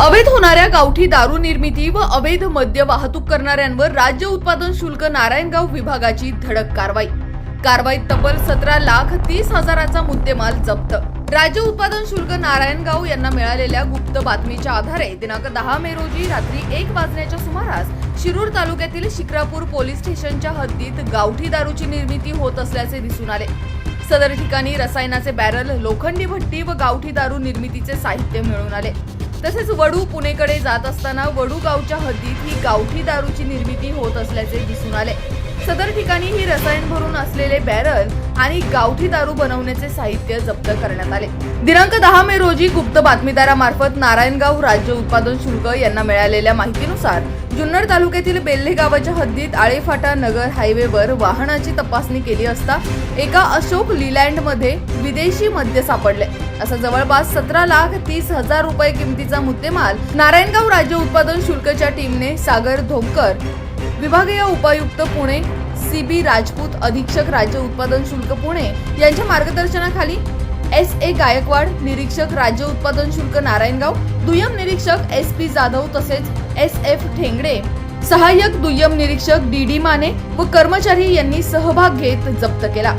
अवैध होणाऱ्या गावठी दारू निर्मिती व अवैध मद्य वाहतूक करणाऱ्यांवर राज्य उत्पादन शुल्क नारायणगाव विभागाची धडक कारवाई. कारवाईत तब्बल सतरा लाख तीस हजाराचा मुद्देमाल जप्त. राज्य उत्पादन शुल्क नारायणगाव यांना मिळालेल्या गुप्त बातमीच्या आधारे दिनांक दहा मे रोजी रात्री एक वाजण्याच्या सुमारास शिरूर तालुक्यातील शिक्रापूर पोलीस स्टेशनच्या हद्दीत गावठी दारूची निर्मिती होत असल्याचे दिसून आले. सदर ठिकाणी रसायनाचे बॅरल लोखंडी भट्टी व गावठी दारू निर्मितीचे साहित्य मिळून आले. तसेच वडू पुणेकडे जात असताना वडू गावच्या हद्दीत ही गावठी दारूची निर्मिती होत असल्याचे दिसून आले. सदर ठिकाणी ही रसायन भरून असलेले बॅरल आणि गावठी दारू बनवण्याचे साहित्य जप्त करण्यात आले. दिनांक दहा मे रोजी गुप्त बातमीदारामार्फत नारायणगाव राज्य उत्पादन शुल्क यांना मिळालेल्या माहितीनुसार जुन्नर तालुक्यातील बेल्हे गावाच्या हद्दीत आळेफाटा नगर हायवेवर वाहनाची तपासणी केली असता एका अशोक लिलँडमध्ये विदेशी मद्य सापडले. असं जवळपास सतरा लाख तीस हजार रुपये किमतीचा मुद्देमाल नारायणगाव राज्य उत्पादन शुल्कच्या टीमने सागर धोमकर विभागीय उपायुक्त पुणे सी बी राजपूत अधीक्षक राज्य उत्पादन शुल्क पुणे यांच्या मार्गदर्शनाखाली एस ए गायकवाड निरीक्षक राज्य उत्पादन शुल्क नारायणगाव दुय्यम निरीक्षक एस पी जाधव तसेच एस एफ ठेंगडे सहाय्यक दुय्यम निरीक्षक डी डी माने व कर्मचारी यांनी सहभाग घेत जप्त केला.